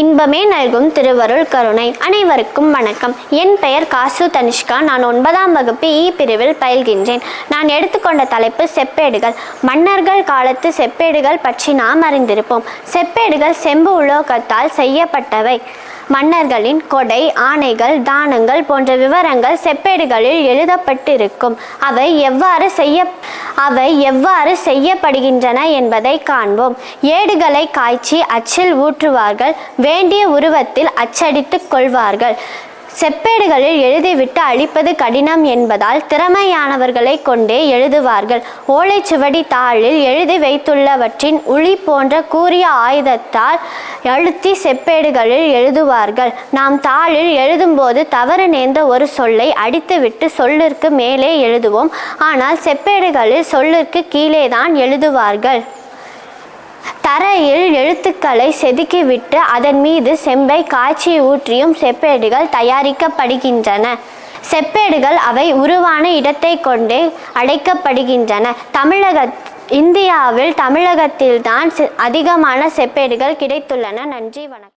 இன்பமே நல்கும் திருவருள் கருணை. அனைவருக்கும் வணக்கம். என் பெயர் காசு தனிஷ்கா. நான் ஒன்பதாம் வகுப்பு இ பிரிவில் பயில்கின்றேன். நான் எடுத்துக்கொண்ட தலைப்பு செப்பேடுகள். மன்னர்கள் காலத்து செப்பேடுகள் பற்றி நாம் அறிந்திருப்போம். செப்பேடுகள் செம்பு உலோகத்தால் செய்யப்பட்டவை. மன்னர்களின் கொடை ஆணைகள் தானங்கள் போன்ற விவரங்கள் செப்பேடுகளில் எழுதப்பட்டிருக்கும். அவை எவ்வாறு செய்ய அவை எவ்வாறு செய்யப்படுகின்றன என்பதை காண்போம். ஏடுகளை காய்ச்சி அச்சில் ஊற்றுவார்கள். வேண்டிய உருவத்தில் அச்சடித்துக் கொள்வார்கள். செப்பேடுகளில் எழுதிவிட்டு அழிப்பது கடினம் என்பதால் திறமையானவர்களை கொண்டே எழுதுவார்கள். ஓலைச்சுவடி தாளில் எழுதி வைத்துள்ளவற்றின் உளி போன்ற கூரிய ஆயுதத்தால் அழுத்தி செப்பேடுகளில் எழுதுவார்கள். நாம் தாளில் எழுதும்போது தவறு நேர்ந்த ஒரு சொல்லை அடித்துவிட்டு சொல்லிற்கு மேலே எழுதுவோம். ஆனால் செப்பேடுகளில் சொல்லிற்கு கீழே தான் எழுதுவார்கள். தரையில் எழுத்துக்களை செதுக்கிவிட்டு அதன் மீது செம்பை காய்ச்சி ஊற்றியும் செப்பேடுகள் தயாரிக்கப்படுகின்றன. செப்பேடுகள் அவை உருவான இடத்தை கொண்டே அடைக்கப்படுகின்றன. தமிழக இந்தியாவில் தமிழகத்தில்தான் செ- அதிகமான செப்பேடுகள் கிடைத்துள்ளன. நன்றி வணக்கம்.